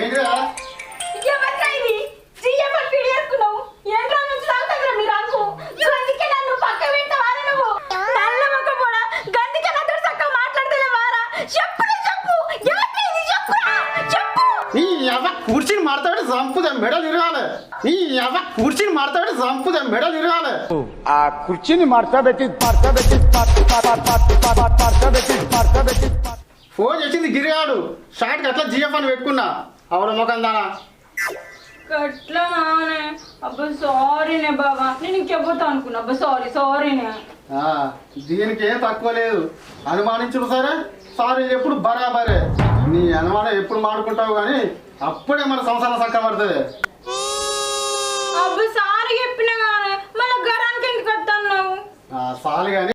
ఏంటిరా నీ అవ్వ కూర్చుని మాడతాడు సంపుదే మెడ తిరగాలి. నీ అవ్వ కూర్చుని మాడతాడు సంపుదే మెడ తిరగాలి. ఆ కుర్చీని మార్చబెట్టి మార్చబెట్టి మార్చబెట్టి మార్చబెట్టి ఫోన్ చేసింది గిరిగాడు. షార్ట్కి అట్లా జిఎఫ్ అని పెట్టుకున్నా. అవడ ముఖం దానా. గట్లా నానే అబ్బా సారీనే బాబా నేను ఇంకెవ్వతా అనుకున్నా. అబ్బా సారీ సారీనే ఆ, దీనికి ఏం తక్కువ లేదు. అనుమానించుడు సరే సారీ ఎప్పుడు బరాబరే. నీ అనుమానం ఎప్పుడు మాడుకుంటావు కానీ అప్పుడే మన సంసారం చక్కబడుతుంది. అబ్బా సారీ చెప్పినా కానీ మళ్ళీ గరానికి ఎందుకు సాలి కానీ